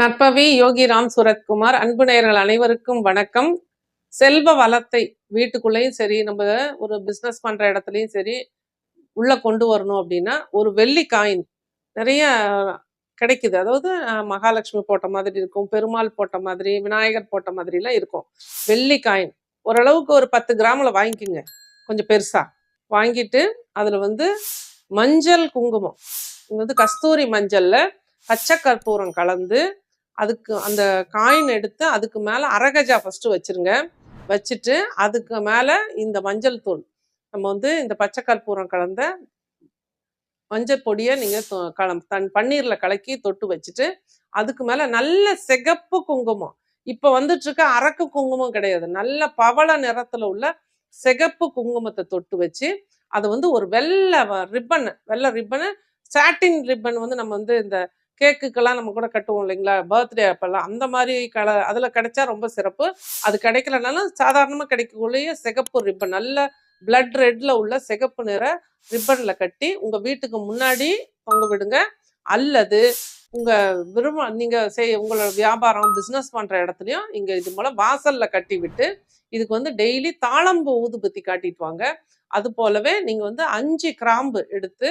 நட்பவி யோகி ராம் சுரத்குமார் அன்பு நேயர்கள் அனைவருக்கும் வணக்கம். செல்வ வளத்தை வீட்டுக்குள்ளேயும் சரி நம்ம ஒரு பிஸ்னஸ் பண்ற இடத்துலையும் சரி உள்ள கொண்டு வரணும் அப்படின்னா ஒரு வெள்ளி காயின் நிறைய கிடைக்குது. அதாவது மகாலட்சுமி போட்ட மாதிரி இருக்கும் பெருமாள் போட்ட மாதிரி விநாயகர் போட்ட மாதிரிலாம் இருக்கும். வெள்ளி காயின் ஓரளவுக்கு ஒரு பத்து கிராமில் வாங்கிக்கோங்க. கொஞ்சம் பெருசா. வாங்கிட்டு அதில் வந்து மஞ்சள் குங்குமம். இது வந்து கஸ்தூரி மஞ்சளில் பச்சை கற்பூரம் கலந்து அதுக்கு அந்த காயின் எடுத்து அதுக்கு மேலே அரகஜா ஃபஸ்ட்டு வச்சிருங்க. வச்சுட்டு அதுக்கு மேலே இந்த மஞ்சள் தூள். நம்ம வந்து இந்த பச்சை கற்பூரம் கலந்த மஞ்சள் பொடியை நீங்கள் கலம் தன் பன்னீரில் கலக்கி தொட்டு வச்சுட்டு அதுக்கு மேலே நல்ல சிகப்பு குங்குமம். இப்போ வந்துட்டு இருக்க அரக்கு குங்குமம் கிடையாது. நல்ல பவள நிறத்தில் உள்ள சிகப்பு குங்குமத்தை தொட்டு வச்சு அதை வந்து ஒரு வெள்ளை ரிப்பன் வெள்ளை ரிப்பனு சாட்டின் ரிப்பன் வந்து நம்ம வந்து இந்த கேக்குக்கெல்லாம் நம்ம கூட கட்டுவோம் இல்லைங்களா? பர்த்டே அப்பெல்லாம். அந்த மாதிரி கல அதில் கிடைச்சா ரொம்ப சிறப்பு. அது கிடைக்கலனாலும் சாதாரணமாக கிடைக்கக்கூடிய சிகப்பு ரிப்பன். நல்ல பிளட் ரெட்டில் உள்ள சிகப்பு நிற ரிப்பனில் கட்டி உங்கள் வீட்டுக்கு முன்னாடி தொங்க விடுங்க. அல்லது உங்கள் விரும்ப நீங்கள் செய் உங்களோட வியாபாரம் பிஸ்னஸ் பண்ணுற இடத்துலையும் இங்கே இது மூலம் வாசலில் கட்டி விட்டு இதுக்கு வந்து டெய்லி தாளம்பு ஊதுபத்தி காட்டிட்டு வாங்க. அது போலவே நீங்கள் வந்து அஞ்சு கிராம்பு எடுத்து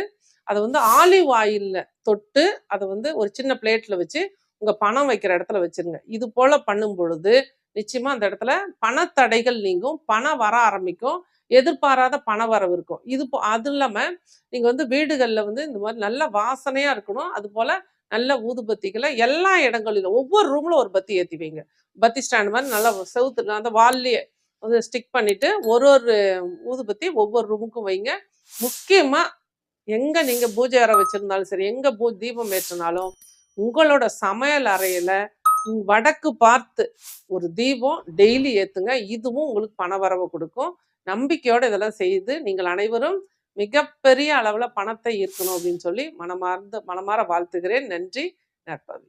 அதை வந்து ஆலிவ் ஆயில்ல தொட்டு அதை வந்து ஒரு சின்ன பிளேட்டில் வச்சு உங்கள் பணம் வைக்கிற இடத்துல வச்சிருங்க. இது போல் பண்ணும் பொழுது நிச்சயமா அந்த இடத்துல பணத்தடைகள் நீங்கும் பணம் வர ஆரம்பிக்கும் எதிர்பாராத பண வரவு இருக்கும். இது போ அது இல்லாமல் நீங்கள் வந்து வீடுகளில் வந்து இந்த மாதிரி நல்ல வாசனையாக இருக்கணும். அது போல் நல்ல ஊதுபத்திகளை எல்லா இடங்களிலும் ஒவ்வொரு ரூம்ல ஒரு பத்தி ஏற்றி வைங்க. பத்தி ஸ்டாண்ட் மாதிரி நல்லா செவுத்து அந்த வால்லையே ஸ்டிக் பண்ணிவிட்டு ஒரு ஒரு ஊதுபத்தி ஒவ்வொரு ரூமுக்கும் வைங்க. முக்கியமாக எங்கே நீங்கள் பூஜை அறை வச்சுருந்தாலும் சரி எங்கே பூ தீபம் ஏற்றினாலும் உங்களோட சமையல் அறையில் வடக்கு பார்த்து ஒரு தீபம் டெய்லி ஏற்றுங்க இதுவும் உங்களுக்கு பண வரவு கொடுக்கும். நம்பிக்கையோடு இதெல்லாம் செய்து நீங்கள் அனைவரும் மிகப்பெரிய அளவில் பணத்தை ஈர்க்கணும் அப்படின்னு சொல்லி மனமார்ந்த மனமாற வாழ்த்துகிறேன். நன்றி நற்பவி